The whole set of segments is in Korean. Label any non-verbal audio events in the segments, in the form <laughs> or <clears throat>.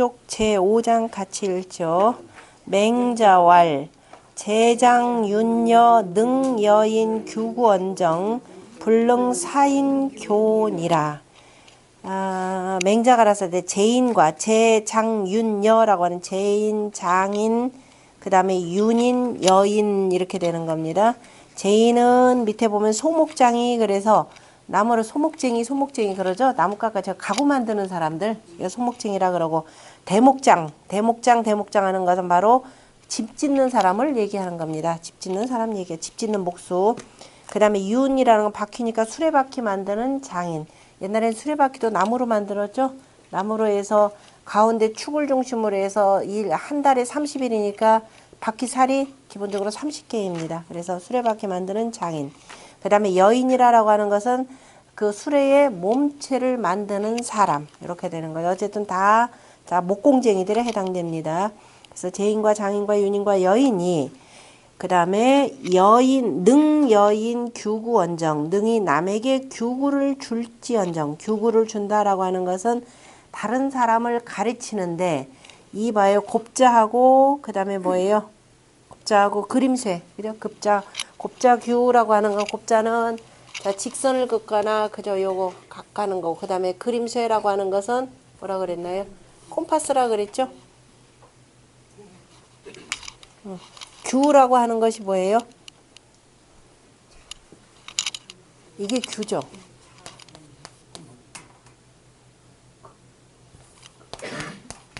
이쪽 제5장 같이 읽죠. 맹자왈 제장윤여 능여인 규구언정 불능사인교니라. 아, 맹자가라서 때 제인과 제장윤여라고 하는 제인, 장인, 그 다음에 윤인, 여인 이렇게 되는 겁니다. 제인은 밑에 보면 소목장이 그래서 나무를 소목쟁이, 소목쟁이 그러죠. 나무 깎아 저 가구 만드는 사람들 소목쟁이라 그러고 대목장, 대목장, 대목장 하는 것은 바로 집 짓는 사람을 얘기하는 겁니다. 집 짓는 사람 얘기해. 집 짓는 목수. 그 다음에 윤이라는 건 바퀴니까 수레바퀴 만드는 장인. 옛날엔 수레바퀴도 나무로 만들었죠. 나무로 해서 가운데 축을 중심으로 해서 일 한 달에 30일이니까 바퀴살이 기본적으로 30개입니다. 그래서 수레바퀴 만드는 장인. 그 다음에 여인이라고 하는 것은 그 수레의 몸체를 만드는 사람. 이렇게 되는 거죠. 어쨌든 다, 자, 목공쟁이들에 해당됩니다. 그래서 제인과 장인과 윤인과 여인이 그 다음에 여인, 능 여인 규구 원정, 능이 남에게 규구를 줄지언정, 규구를 준다라고 하는 것은 다른 사람을 가르치는데 이 봐요 곱자하고 그 다음에 뭐예요? 곱자하고 그림쇠, 그죠? 급자, 곱자규라고 하는 건 곱자는 자, 직선을 긋거나 그저 요거 각 가는 거. 그 다음에 그림쇠라고 하는 것은 뭐라 그랬나요? 콤파스라 그랬죠? 어, 규라고 하는 것이 뭐예요? 이게 규죠.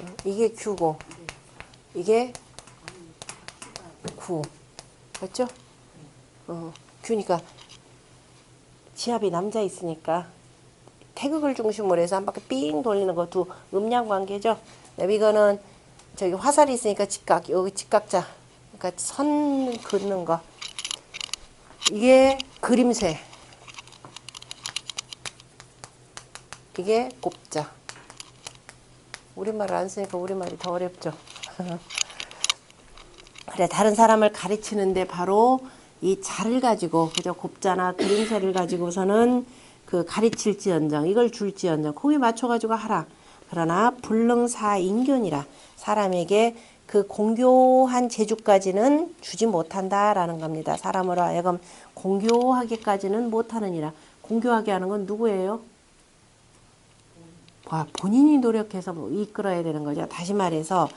어, 이게 규고 이게 구 맞죠? 어, 규니까 지압이 남자 있으니까 태극을 중심으로 해서 한 바퀴 삥 돌리는 거두 음량 관계죠. 네, 이거는 저기 화살이 있으니까 직각 여기 직각자 그러니까 선 긋는 거 이게 그림새 이게 곱자 우리말을 안 쓰니까 우리말이 더 어렵죠. <laughs> 그래 다른 사람을 가르치는데 바로 이 자를 가지고 그저 곱자나 그림새를 가지고서는 그 가르칠지언정 이걸 줄지언정 거기 맞춰가지고 하라. 그러나 불능사인견이라 사람에게 그 공교한 재주까지는 주지 못한다라는 겁니다. 사람으로 하여금 공교하게까지는 못하느니라. 공교하게 하는 건 누구예요? 와, 본인이 노력해서 뭐 이끌어야 되는 거죠. 다시 말해서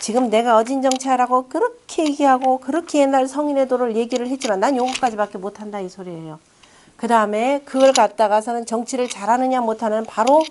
지금 내가 어진정치하라고 그렇게 얘기하고 그렇게 옛날 성인의 도를 얘기를 했지만 난 요거까지밖에 못한다 이 소리예요. 그 다음에 그걸 갖다가서는 정치를 잘하느냐 못하는 바로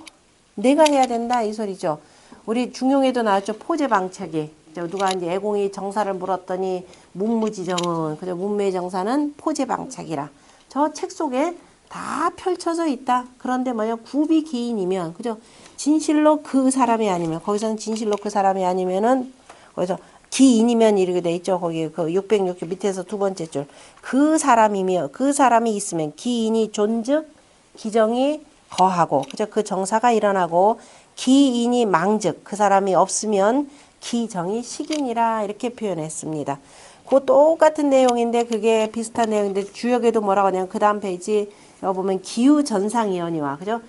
내가 해야 된다 이 소리죠. 우리 중용에도 나왔죠 포제방책이. 누가 이제 애공이 정사를 물었더니 문무지정은 그죠 문무의 정사는 포제방책이라. 저 책 속에 다 펼쳐져 있다. 그런데 뭐냐 구비 기인이면 그죠 진실로 그 사람이 아니면 거기서는 진실로 그 사람이 아니면은 거기서 기인이면 이렇게 돼 있죠. 거기 그 606조 밑에서 두 번째 줄. 그 사람이며 그 사람이 있으면 기인이 존즉 기정이 거하고 그죠 그 정사가 일어나고 기인이 망즉 그 사람이 없으면 기정이 식인이라 이렇게 표현했습니다. 그 똑같은 내용인데 그게 비슷한 내용인데 주역에도 뭐라고 하냐면 그 다음 페이지 보면 기후 전상위원회와 그죠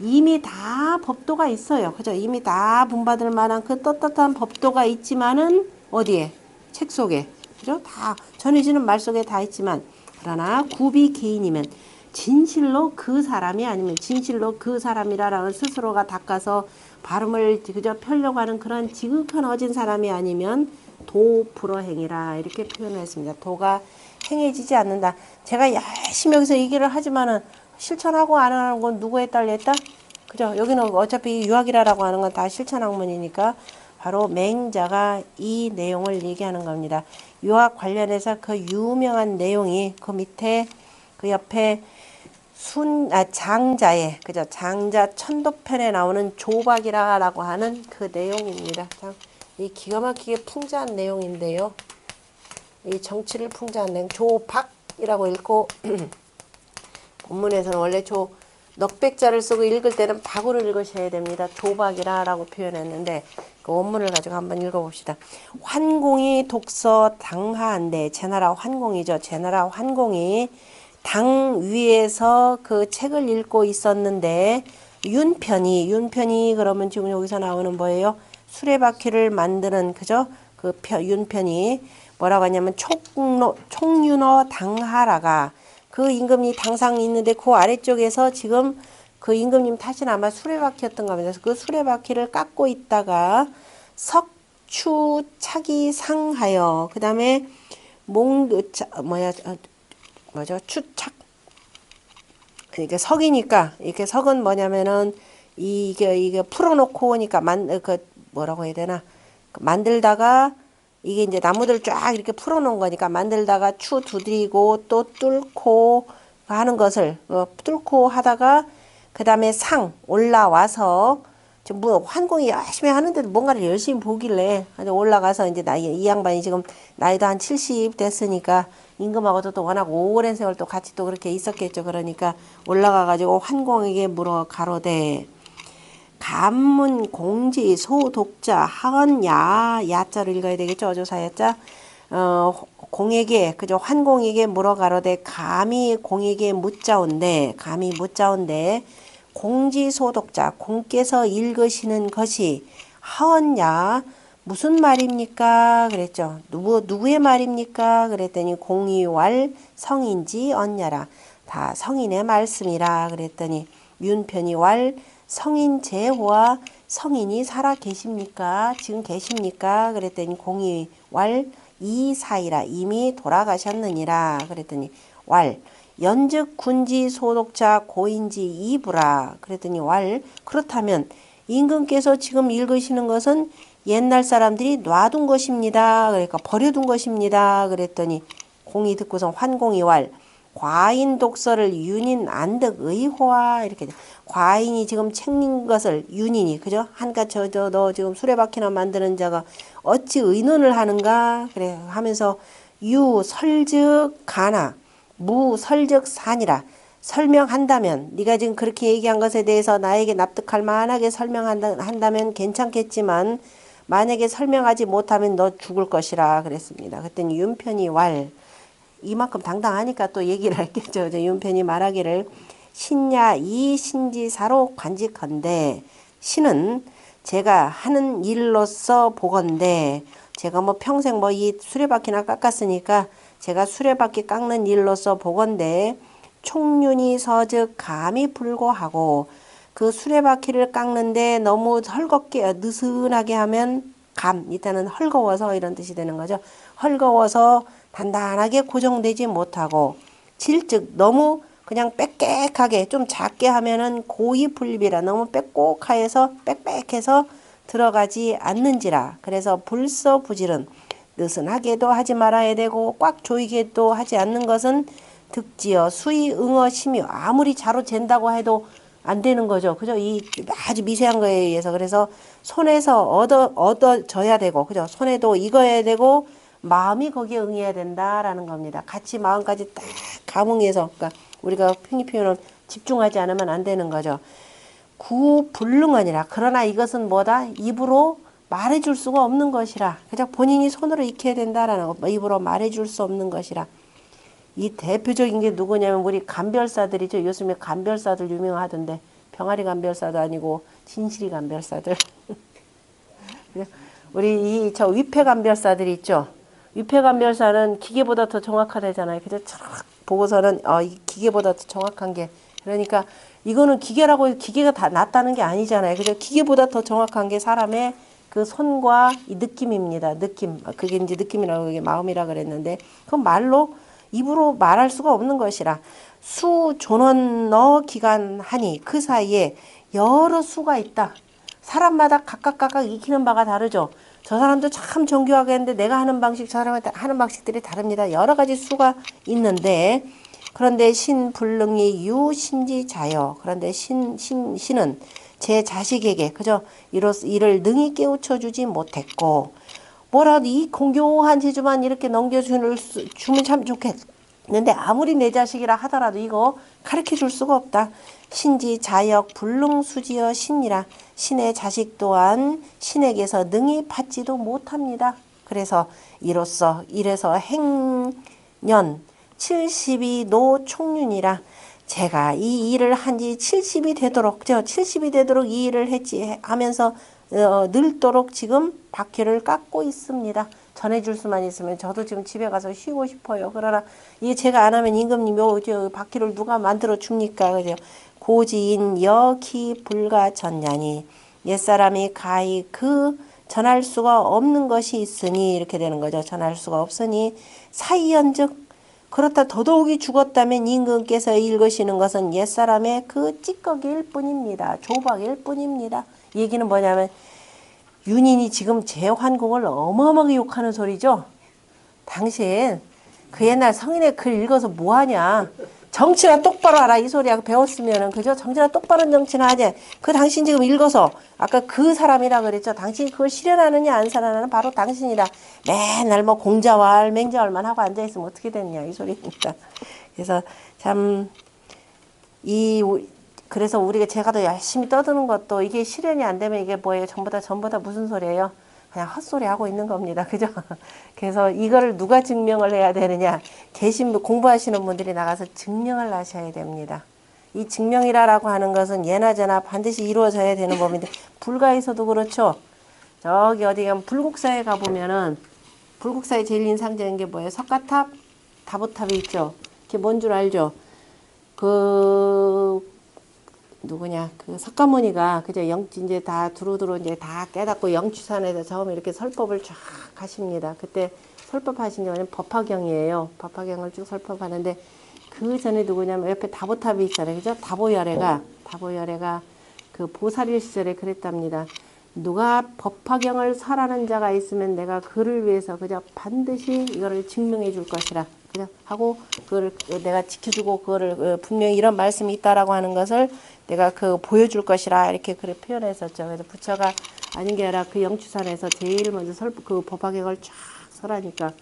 이미 다 법도가 있어요. 그죠? 이미 다 분받을 만한 그 떳떳한 법도가 있지만은 어디에? 책 속에. 그죠? 다 전해지는 말 속에 다 있지만 그러나 구비 개인이면 진실로 그 사람이 아니면 진실로 그 사람이라라는 스스로가 닦아서 발음을 그저 펴려고 하는 그런 지극한 어진 사람이 아니면 도 불어 행이라 이렇게 표현을 했습니다. 도가 행해지지 않는다. 제가 열심히 여기서 얘기를 하지만은 실천하고 안 하는 건 누구에 딸렸다? 그죠? 여기는 어차피 유학이라고 하는 건 다 실천 학문이니까 바로 맹자가 이 내용을 얘기하는 겁니다. 유학 관련해서 그 유명한 내용이 그 밑에 그 옆에 순, 아, 장자의, 그죠? 장자 천도편에 나오는 조박이라고 하는 그 내용입니다. 참, 이 기가 막히게 풍자한 내용인데요. 이 정치를 풍자한 내용, 조박이라고 읽고, <clears throat> 본문에서는 원래 조 넉백자를 쓰고 읽을 때는 박으로 읽으셔야 됩니다. 조박이라 라고 표현했는데 그 원문을 가지고 한번 읽어봅시다. 환공이 독서 당하한데 제나라 환공이죠. 제나라 환공이 당 위에서 그 책을 읽고 있었는데 윤편이 윤편이 그러면 지금 여기서 나오는 뭐예요? 수레바퀴를 만드는 그죠? 그 편, 윤편이 뭐라고 하냐면 총로, 총윤어 당하라가 그 임금님 당상 있는데 그 아래쪽에서 지금 그 임금님 탓은 아마 수레바퀴였던 겁니다. 그래서 그 수레바퀴를 깎고 있다가 석추 차기 상하여 그 다음에 몽 뭐야 어, 뭐죠? 추착. 이게 석이니까 이렇게 석은 뭐냐면은 이게 이게 풀어놓고 오니까 만그 뭐라고 해야 되나? 그 만들다가 이게 이제 나무들 쫙 이렇게 풀어놓은 거니까 만들다가 추 두드리고 또 뚫고 하는 것을 어, 뚫고 하다가 그 다음에 상 올라와서 뭐 환공이 열심히 하는데도 뭔가를 열심히 보길래 올라가서 이제 나이 이 양반이 지금 나이도 한 70 됐으니까 임금하고도 또 워낙 오랜 세월 또 같이 또 그렇게 있었겠죠. 그러니까 올라가 가지고 환공에게 물어 가로되 간문 공지 소독자 하언 야 야자를 읽어야 되겠죠. 어조사야자 어 공에게 그죠 환공에게 물어 가로되 감히 공에게 묻자온데 감히 묻자온데 공지 소독자 공께서 읽으시는 것이 하언야 무슨 말입니까? 그랬죠. 누구 누구의 말입니까? 그랬더니 공이왈 성인지 언냐라 다 성인의 말씀이라 그랬더니 윤편이 왈 성인 제호와 성인이 살아 계십니까? 지금 계십니까? 그랬더니 공이 왈 이사이라 이미 돌아가셨느니라 그랬더니 왈 연즉 군지 소독자 고인지 이부라 그랬더니 왈 그렇다면 임금께서 지금 읽으시는 것은 옛날 사람들이 놔둔 것입니다. 그러니까 버려둔 것입니다. 그랬더니 공이 듣고서 환공이 왈 과인 독서를 윤인 안득 의호와 이렇게 돼. 과인이 지금 책린 것을 윤인이 그죠 한가 저저 너 지금 수레바퀴나 만드는 자가 어찌 의논을 하는가 그래 하면서 유 설즉 가나 무 설즉 산이라 설명한다면 네가 지금 그렇게 얘기한 것에 대해서 나에게 납득할 만하게 설명한다면 괜찮겠지만 만약에 설명하지 못하면 너 죽을 것이라 그랬습니다. 그랬더니 윤편이 왈 이만큼 당당하니까 또 얘기를 했겠죠. 이제 윤편이 말하기를 신야 이 신지사로 관직한데 신은 제가 하는 일로서 보건데 제가 뭐 평생 뭐 이 수레바퀴나 깎았으니까 제가 수레바퀴 깎는 일로서 보건데 총륜이 서즉 감이 불고하고 그 수레바퀴를 깎는데 너무 헐겁게 느슨하게 하면 감 이때는 헐거워서 이런 뜻이 되는 거죠. 헐거워서 단단하게 고정되지 못하고 질즉 너무 그냥 빽빽하게 좀 작게 하면은 고이 불비라 너무 빽곡하여서 빽빽해서 들어가지 않는지라 그래서 불서 부질은 느슨하게도 하지 말아야 되고 꽉 조이게도 하지 않는 것은 득지어 수의 응어 심이 아무리 자로 잰다고 해도 안 되는 거죠. 그죠? 이 아주 미세한 거에 의해서 그래서 손에서 얻어 얻어져야 되고 그죠? 손에도 익어야 되고 마음이 거기에 응해야 된다라는 겁니다. 같이 마음까지 딱 감응해서 그러니까 우리가 편히 표현은 집중하지 않으면 안 되는 거죠. 구불능하니라. 그러나 이것은 뭐다? 입으로 말해줄 수가 없는 것이라. 그냥 본인이 손으로 익혀야 된다라는 거. 입으로 말해줄 수 없는 것이라. 이 대표적인 게 누구냐면 우리 간별사들이죠. 요즘에 간별사들 유명하던데 병아리 간별사도 아니고 진실이 간별사들. <laughs> 우리 이 저 위패 간별사들 있죠. 위패 간별사는 기계보다 더 정확하다잖아요. 그죠? 촥 보고서는 어, 이 기계보다 더 정확한 게 그러니까 이거는 기계라고 기계가 다 낫다는 게 아니잖아요. 그죠? 기계보다 더 정확한 게 사람의 그 손과 이 느낌입니다. 느낌. 그게 이제 느낌이라고 그게 마음이라 그랬는데 그건 말로 입으로 말할 수가 없는 것이라 수 존원 너 기간 하니 그 사이에 여러 수가 있다. 사람마다 각각 각각 익히는 바가 다르죠. 저 사람도 참 정교하게 했는데 내가 하는 방식 저 사람한테 하는 방식들이 다릅니다. 여러 가지 수가 있는데 그런데 신불능이 유신지자여 그런데 신, 신, 신은 제 자식에게 그저 이로, 이를 능히 깨우쳐 주지 못했고 뭐라도 이 공교한 지주만 이렇게 넘겨주면 참 좋겠 는데 아무리 내 자식이라 하더라도 이거 가르쳐 줄 수가 없다. 신지 자역 불능수지어 신이라 신의 자식 또한 신에게서 능히 받지도 못합니다. 그래서 이로써 이래서 행년 70이 노 총륜이라 제가 이 일을 한 지 70이 되도록 저 70이 되도록 이 일을 했지 하면서 어, 늘도록 지금 바퀴를 깎고 있습니다. 전해줄 수만 있으면 저도 지금 집에 가서 쉬고 싶어요. 그러나 이게 제가 안 하면 임금님이 어, 저 바퀴를 누가 만들어 줍니까? 그죠? 고지인 여기 불가 전냐니 옛사람이 가히 그 전할 수가 없는 것이 있으니 이렇게 되는 거죠. 전할 수가 없으니 사이연즉 그렇다 더더욱이 죽었다면 임금께서 읽으시는 것은 옛사람의 그 찌꺼기일 뿐입니다. 조박일 뿐입니다. 얘기는 뭐냐면 윤인이 지금 제환공을 어마어마하게 욕하는 소리죠. 당신 그 옛날 성인의 글 읽어서 뭐하냐. 정치나 똑바로 하라 이 소리야 배웠으면은 그죠? 정치나 똑바른 정치나 하지. 그 당신 지금 읽어서 아까 그 사람이라 그랬죠? 당신이 그걸 실현하느냐 안 실현하는 바로 당신이다 맨날 뭐 공자왈 맹자왈만 하고 앉아 있으면 어떻게 됐냐 이 소리입니다. 그래서 참이 그래서 우리가 제가 더 열심히 떠드는 것도 이게 실현이 안 되면 이게 뭐예요 전부 다 전부 다 무슨 소리예요 그냥 헛소리 하고 있는 겁니다. <laughs> 그죠? 그래서 이거를 누가 증명을 해야 되느냐? 계신 분, 공부하시는 분들이 나가서 증명을 하셔야 됩니다. 이 증명이라고 하는 것은 예나 저나 반드시 이루어져야 되는 법인데 불가에서도 그렇죠. 저기 어디 가면 불국사에 가보면은 불국사의 제일 인상적인 게 뭐예요? 석가탑, 다보탑이 있죠. 그게 뭔 줄 알죠? 그 누구냐 그 석가모니가 그저 영 이제 다 두루두루 이제 다 깨닫고 영취산에서 처음에 이렇게 설법을 쫙 하십니다. 그때 설법하신 게 뭐냐면 법화경이에요. 법화경을 쭉 설법하는데 그 전에 누구냐면 옆에 다보탑이 있잖아요. 그죠? 다보열애가 다보열애가 그 보살일 시절에 그랬답니다. 누가 법화경을 설하는 자가 있으면 내가 그를 위해서 그저 반드시 이거를 증명해 줄 것이라. 그죠? 하고 그거를 내가 지켜주고 그거를 어, 분명히 이런 말씀이 있다라고 하는 것을 내가 그 보여줄 것이라 이렇게 그래 표현했었죠. 그래서 부처가 아닌 게 아니라 그 영추산에서 제일 먼저 설, 그 법화경을 쫙 설하니까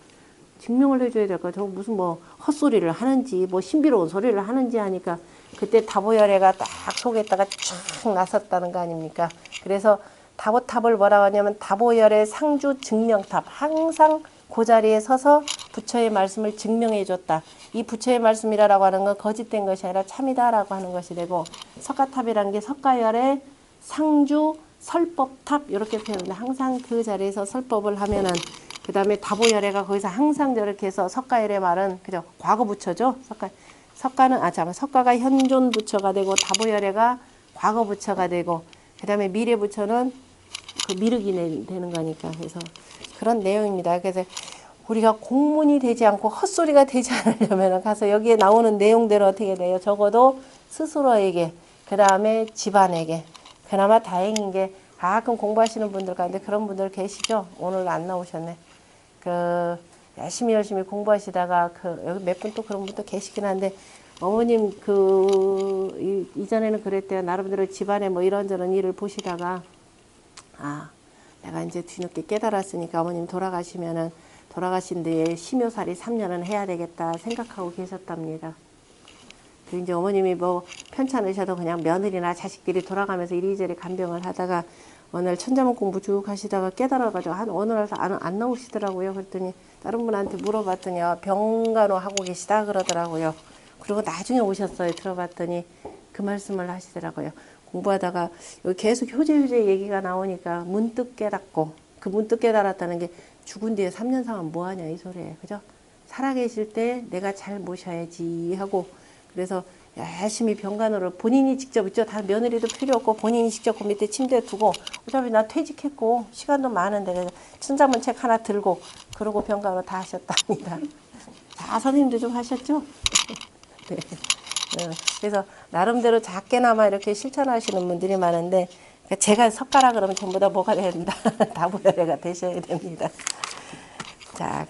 증명을 해줘야 될 거야. 저 무슨 뭐 헛소리를 하는지 뭐 신비로운 소리를 하는지 하니까 그때 다보열애가 딱 속에다가 쫙 나섰다는 거 아닙니까? 그래서 다보탑을 뭐라고 하냐면 다보열의 상주 증명탑 항상 그 자리에 서서 부처의 말씀을 증명해 줬다. 이 부처의 말씀이라고 하는 건 거짓된 것이 아니라 참이다라고 하는 것이 되고 석가탑이라는 게 석가열의 상주 설법탑 이렇게 표현합니다. 항상 그 자리에서 설법을 하면은 그 다음에 다보열애가 거기서 항상 저렇게 해서 석가열의 말은 그죠 과거 부처죠. 석가 석가는 아 잠깐 석가가 현존 부처가 되고 다보열애가 과거 부처가 되고 그 다음에 미래 부처는 그 미륵이 내- 되는 거니까 그래서 그런 내용입니다. 그래서 우리가 공문이 되지 않고 헛소리가 되지 않으려면 가서 여기에 나오는 내용대로 어떻게 돼요? 적어도 스스로에게 그 다음에 집안에게 그나마 다행인 게 가끔 공부하시는 분들 가운데 그런 분들 계시죠? 오늘 안 나오셨네. 그 열심히 열심히 공부하시다가 그 여기 몇 분 또 그런 분도 계시긴 한데 어머님 그 이- 이전에는 그랬대요. 나름대로 집안에 뭐 이런저런 일을 보시다가 아, 내가 이제 뒤늦게 깨달았으니까 어머님 돌아가시면은 돌아가신 뒤에 심효살이 3년은 해야 되겠다 생각하고 계셨답니다. 그 이제 어머님이 뭐 편찮으셔도 그냥 며느리나 자식들이 돌아가면서 이리저리 간병을 하다가 날 천자문 공부 쭉 하시다가 깨달아가지고 한 어느 날 안, 안 나오시더라고요. 그랬더니 다른 분한테 물어봤더니 아, 병간호 하고 계시다 그러더라고요. 그리고 나중에 오셨어요. 들어봤더니 그 말씀을 하시더라고요. 공부하다가 여기 계속 효제 효제 얘기가 나오니까 문득 깨닫고 그 문득 깨달았다는 게 죽은 뒤에 3년 상은 뭐하냐 이 소리예요. 그죠? 살아계실 때 내가 잘 모셔야지 하고 그래서 열심히 병간호를 본인이 직접 있죠. 다 며느리도 필요 없고 본인이 직접 그 밑에 침대에 두고 어차피 나 퇴직했고 시간도 많은데 그래서 천자문 책 하나 들고 그러고 병간호 다 하셨답니다. <laughs> 다 선생님도 좀 하셨죠? <laughs> 네. 네. 그래서 나름대로 작게나마 이렇게 실천하시는 분들이 많은데 그러니까 제가 석가라 그러면 전부 다 뭐가 된다. <laughs> 다부여래가 되셔야 됩니다. 자.